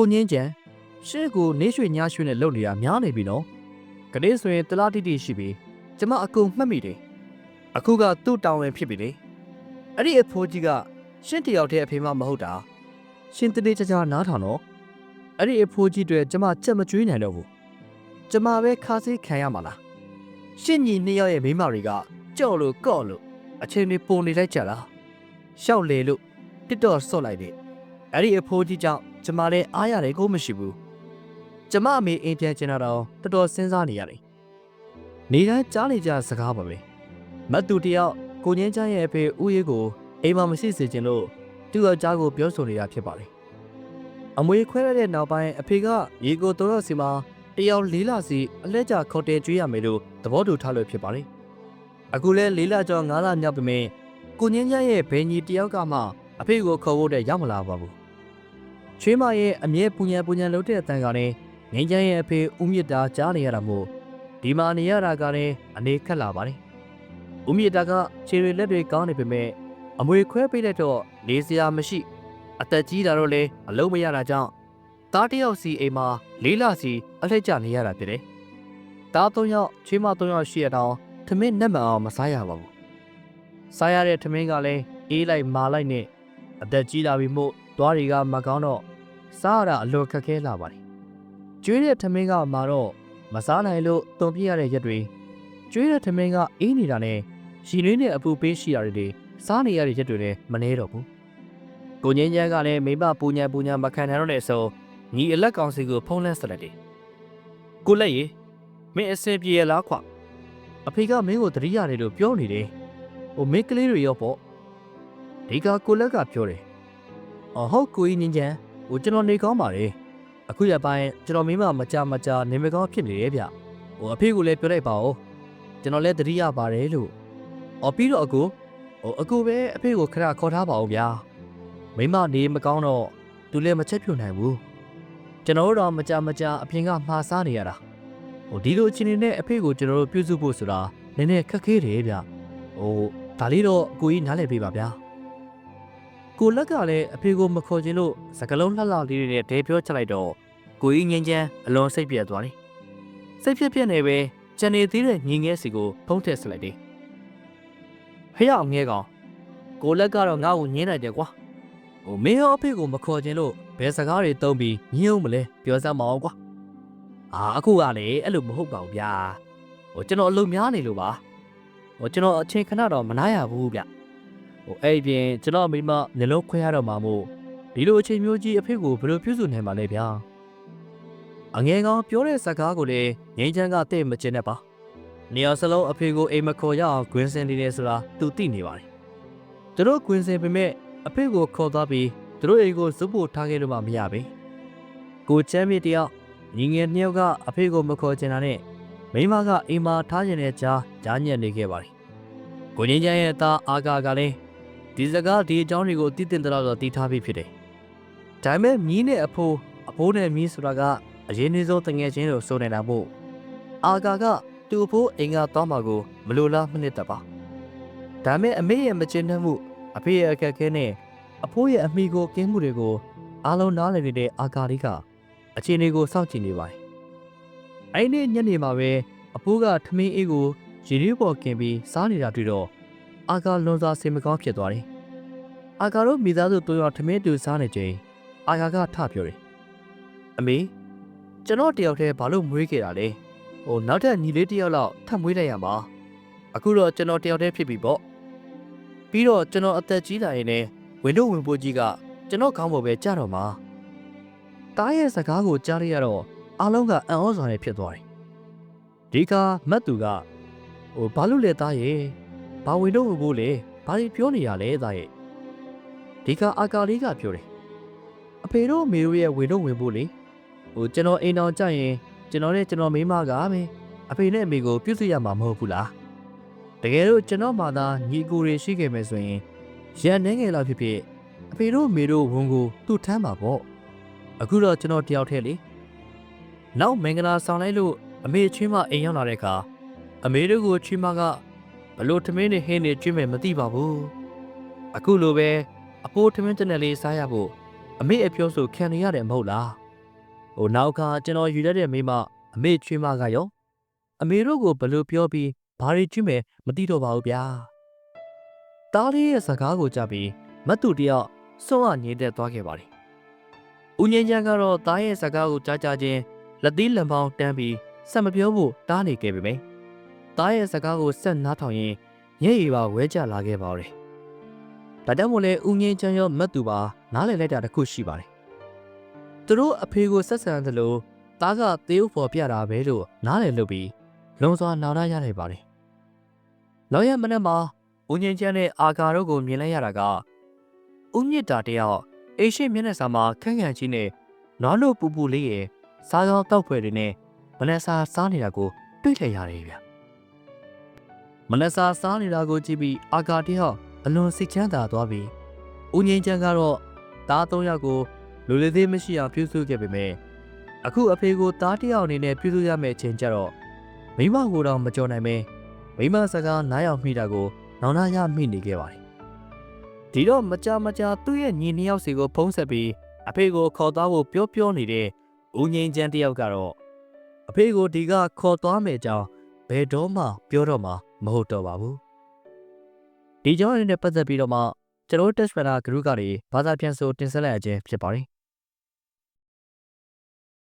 ကိုငင်းကြံရှေ့ကိုနေရွှေညရွှေနဲ့လုံနေတာများနေပြီနော်ကလေးဆိုရင်တလားတိတိရှိပြီကျမအကုန်မှတ်မိတယ်အခုကသူ့တောင်းဝင်ဖြစ်ပြီလေအဲ့ဒီအဖိုးကြီးကရှင်းတယောက်တည်းအဖေမမဟုတ်တာရှင်းတလေးချာချာနားထောင်တော့အဲ့ဒီအဖိုးကြီးတွေကျမချက်မကျွေးနိုင်တော့ဘူးကျမပဲခါးစေးခံရမှာလားရှင်းညီနှစ်ယောက်ရဲ့မိန်းမတွေကကြော့လို့ကော့လို့အချိန်တွေပုံနေလိုက်ကြတာရှောက်လေလို့တစ်တော့ဆော့လိုက်တယ်အဲ့ဒီအဖိုးကြီးကြောင့် ကျမလည်းအားရတယ်ကိုမရှိဘူးကျမအမေအိမ်ပြန်ကျင်လာတော့တော်တော်စဉ်းစားနေရတယ်နေတိုင်းကြားနေကြစကားပါပဲမတ်သူတယောက်ကိုငင်းချမ်းရဲ့အဖေဦးရေးကိုအိမ်မှာမရှိစေချင်လို့သူ့ယောက်ျားကိုပြောဆိုနေတာဖြစ်ပါတယ်အမွေခွဲရတဲ့နောက်ပိုင်းအဖေကရေကိုတော်တော်စီမှာတယောက်လေးလစီအလက်ကြခေါ်တဲကျွေးရမယ်လို့သဘောတူထားလို့ဖြစ်ပါတယ်အခုလဲလေးလကျော်ငါးလမြောက်ပြီမင်းကိုငင်းချမ်းရဲ့ဘယ်ညီတယောက်ကမှအဖေကိုခေါ်ဖို့တဲ့ရောက်မလာပါဘူး ချွေးမရဲ့အမြဲပူညံပူညံလုပ်တဲ့အတန်ကလည်းငင်းချမ်းရဲ့အဖေဦးမြင့်တာကြားနေရတာမို့ဒီမှာနေရတာကလည်းအနေခက်လာပါတယ်ဦးမြင့်တာကခြေတွေလက်တွေကောင်းနေပေမဲ့အမွေခွဲပေးတဲ့တော့နေစရာမရှိ အသက်ကြီးတာတော့လေအလုံးမရတာကြောင့်သားတစ်ယောက်စီအိမ်မှာလေးလစီအလှည့်ကျနေရတာဖြစ်တယ်။သားသုံးယောက်ချွေးမသုံးယောက်ရှိရတော့ထမင်းနဲ့မအောင်မစားရပါဘူး။စားရတဲ့ထမင်းကလည်းအေးလိုက်မာလိုက်နဲ့အသက်ကြီးလာပြီမို့သွားတွေကမကောင်းတော့ စားရတာအလွန်ခက်ခဲလာပါတယ်။ကျွေးတဲ့ထမင်းကမာတော့မစားနိုင်လို့တုံပြရတဲ့ရက်တွေကျွေးတဲ့ထမင်းကအေးနေတာနဲ့ရီနှွေးနဲ့အပူပေးရှိရတယ်တွေစားနေရတဲ့ရက်တွေလည်းမနှဲတော့ဘူး။ကိုငင်းချမ်းကလည်းမိမပူညာပူညာမခံနိုင်တော့တဲ့ဆိုညီအလက်ကောင်စီကိုဖုံးလန်းဆက်လိုက်တယ်။ကိုလက်ရေမင်းအစင်ပြေရလားခွ။အဖေကမင်းကိုတတိရတယ်လို့ပြောနေတယ်။ဟိုမင်းကလေးတွေရောပေါ့။ဒီကကိုလက်ကပြောတယ်။အော်ဟုတ်ကိုကြီးငင်းချမ်း ဟိုကျွန်တော်နေကောင်းပါလေ။အခုရပိုင်းကျွန်တော်မိမမကြမကြနေမကောင်းဖြစ်နေတယ်ဗျ။ဟိုအဖေကလည်းပြောလိုက်ပါဦး။ကျွန်တော်လည်းတတိရပါတယ်လို့။အော်ပြီးတော့အကူဟိုအကူပဲအဖေကိုခဏခေါ်ထားပါဦးဗျာ။မိမနေမကောင်းတော့သူလည်းမချက်ဖြုတ်နိုင်ဘူး။ကျွန်တော်တို့တော့မကြမကြအပြင်ကမှားစားနေရတာ။ဟိုဒီလိုအချိန်နေနဲ့အဖေကိုကျွန်တော်တို့ပြုစုဖို့ဆိုတာနည်းနည်းခက်ခဲတယ်ဗျ။ဟိုဒါလေးတော့အကူကြီးနားလည်ပေးပါဗျာ။ ကိုလက်ကလည်းအဖေကိုမခေါ်ချင်လို့စကလုံးလှလှလေးတွေနဲ့ဒဲပြောချလိုက်တော့ကိုကြီးငင်းချမ်းအလွန်စိတ်ပြတ်သွားတယ်။စိတ်ပြက်ပြက်နေပဲကြံနေသေးတဲ့ညီငယ်စီကိုဖုံးထည့်ဆက်လိုက်တယ်။ဖះအောင်ငဲကောင်ကိုလက်ကတော့ငါ့ကိုညင်းလိုက်တယ်ကွာ။ဟိုမင်းရောအဖေကိုမခေါ်ချင်လို့ဘယ်စကားတွေတုံးပြီးညှို့မလဲပြောစမ်းမအောင်ကွာ။အာအခုကလေအဲ့လိုမဟုတ်ပါဘူးဗျာ။ဟိုကျွန်တော်အလုပ်များနေလို့ပါ။ဟိုကျွန်တော်အချိန်ခဏတော့မနားရဘူးဗျ။ ဟိုအဲ့ဒီပြင်ကျွန်တော်မိမနှလုံးခွဲရတော့မှာမို့ဒီလိုအချိန်မျိုးကြီးအဖေကိုဘယ်လိုပြုစုနိုင်မှာလဲဗျာ။အငယ်ကောင်ပြောတဲ့စကားကိုလည်းငိမ့်ချမ်းကတဲ့မကျင်နဲ့ပါ။နေရာစလုံးအဖေကိုအိမ်မခေါ်ရအောင်ဂွင်းစင်နေတယ်ဆိုတာသူသိနေပါတယ်။သူတို့ဂွင်းစင်ပေမဲ့အဖေကိုခေါ်သွားပြီးသူတို့အိမ်ကိုစုပ်ဖို့ထားခဲ့လို့မှမရပဲ။ကိုချမ်းမြေတယောက်ညီငယ်နှစ်ယောက်ကအဖေကိုမခေါ်ချင်တာနဲ့မိမကအိမ်မှာထားချင်တဲ့ကြားကြားညက်နေခဲ့ပါတယ်။ကိုငင်းချမ်းရဲ့သားအာကာကလည်း ဒီစကားဒီအကြောင်းတွေကိုသိတင်တဲ့တော့တည်ထားပြီးဖြစ်တယ်။ဒါပေမဲ့မြီးနဲ့အဖိုးအဖိုးနဲ့မြီးဆိုတာကအရင်နေဆုံးတငယ်ချင်းလို့ဆိုနေတာမို့အာကာကသူ့အဖိုးအိမ်ကသွားမှာကိုမလိုလားမနစ်တပါ။ဒါပေမဲ့အမေရဲ့မကျဉ်းနှံ့မှုအဖေရဲ့အခက်အခဲနဲ့အဖိုးရဲ့အမိကိုကင်းမှုတွေကိုအားလုံးနားလည်နေတဲ့အာကာလေးကအခြေအနေကိုစောင့်ကြည့်နေပါတယ်။အဲ့ဒီညနေမှာပဲအဖိုးကထမင်းအေးကိုရေရီးပေါ်กินပြီးစားနေတာတွေ့တော့ အာကာလွန်စွာစိတ်မကောင်းဖြစ်သွားတယ်။အာကာတို့မိသားစုတို့ရောထမင်းတူစားနေချိန်အာကာကထပြောတယ်။အမေကျွန်တော်တယောက်တည်းဘာလို့မွေးခဲ့တာလဲ။ဟိုနောက်ထပ်ညီလေးတယောက်လောက်ထပ်မွေးလိုက်ရမှာ။အခုတော့ကျွန်တော်တယောက်တည်းဖြစ်ပြီပေါ့။ပြီးတော့ကျွန်တော်အသက်ကြီးလာရင်လည်းဝင်တို့ဝင်ပိုးကြီးကကျွန်တော်ခေါင်းပေါ်ပဲကြာတော့မှာ။တားရဲ့စကားကိုကြားလိုက်ရတော့အားလုံးကအံ့ဩစွာနဲ့ဖြစ်သွားတယ်။ဒီကမတ်သူကဟိုဘာလို့လဲတားရဲ့ ဘာဝင်တို့ဝင်ပိုးလဲဘာတွေပြောနေရလဲတားရဲ့ဒီကအာကာလေးကပြောတယ်။အဖေတို့မေတို့ရဲ့ဝင်တို့ဝင်ပိုးလေဟိုကျွန်တော်အိမ်တော်ကြရင်ကျွန်တော်နဲ့ကျွန်တော်မိမကပဲအဖေနဲ့အမေကိုပြုစုရမှာမဟုတ်ဘူးလား။တကယ်လို့ကျွန်တော်မှသာညီကိုတွေရှိခဲ့မယ်ဆိုရင်ရန်နေငယ်လောက်ဖြစ်ဖြစ်အဖေတို့မေတို့ဝန်ကိုသူ့ထမ်းပါပေါ့အခုတော့ကျွန်တော်တယောက်တည်းလေနောက်မင်္ဂလာဆောင်လိုက်လို့အမေချင်းမအိမ်ရောက်လာတဲ့အခါအမေတို့ကိုချင်းမက ဘလို့ထမင်းနဲ့ဟင်းနဲ့ကျွေးမယ်မသိပါဘူးအခုလိုပဲအဖိုးထမင်းတနက်လေးစားရဖို့အမေအပြောဆိုခံနေရတယ်မဟုတ်လားဟိုနောက်ကကျွန်တော်ယူရတဲ့မိမအမေချွေးမကရောအမေတို့ကိုဘယ်လိုပြောပြီးဘာတွေကျွမယ်မသိတော့ပါဘူးဗျာတားလေးရဲ့စကားကိုကြားပြီးမတ်သူတယောက်စွန့်အငြိမ့်သက်သွားခဲ့ပါတယ်ဦးငင်းချမ်းကတော့တားရဲ့စကားကိုကြားကြချင်းလက်သီးလက်ပေါင်းတန်းပြီးဆက်မပြောဖို့တားနေခဲ့ပေမယ့် တားရဲ့စကားကိုဆက်နားထောင်ရင်ညဲ့ရီပါဝဲကြလာခဲ့ပါတော့ဒါကြောင့်မို့လဲဦးငင်းချမ်းရောမတ်သူပါနားလည်လိုက်တာတစ်ခုရှိပါတယ်သူတို့အဖေကိုဆက်ဆံသလိုတားကသေုပ်ဖော်ပြတာပဲလို့နားလည်လို့ပြီးလုံစွာနာရရနိုင်ပါတယ်နောက်ရမနေ့မှာဦးငင်းချမ်းနဲ့အာကာတို့ကိုမြင်လိုက်ရတာကဦးမြင့်တာတယောက်အိရှိမျက်နှာစာမှာခန့်ခန့်ချင်းနဲ့နွားလို့ပူပူလေးရဲ့စားကောင်းတောက်ဖွယ်တွေနဲ့မနက်စာစားနေတာကိုတွေ့လိုက်ရတယ်ဗျ မနက်စာစားနေတာကိုကြည့်ပြီးအာကာတယောက်အလွန်စိတ်ချမ်းသာသွားပြီးဦးငင်းချမ်းကတော့တားသုံးယောက်ကိုလူလေးသေးမရှိအောင်ပြုစုခဲ့ပေမဲ့အခုအဖေကိုတားတယောက်အနေနဲ့ပြုစုရမယ့်အချိန်ကျတော့မိမကိုတော့မကြော်နိုင်ပဲမိမစကားနားရောက်မိတာကိုနောင်နာရမိနေခဲ့ပါတယ်ဒီတော့မကြမကြသူ့ရဲ့ညီနှစ်ယောက်စီကိုဖုံးဆက်ပြီးအဖေကိုခေါ်သွားဖို့ပြောပြောနေတဲ့ဦးငင်းချမ်းတယောက်ကတော့အဖေကိုဒီကခေါ်သွားမယ်ကြောင်းဘယ်တော့မှပြောတော့မှ မဟုတ်တော့ပါဘူးဒီကြောင့်အနေနဲ့ပတ်သက်ပြီးတော့မှကျွန်တော် test runner group ကနေဘာသာပြန်ဆိုတင်ဆက်လိုက်ရခြင်းဖြစ်ပါတယ်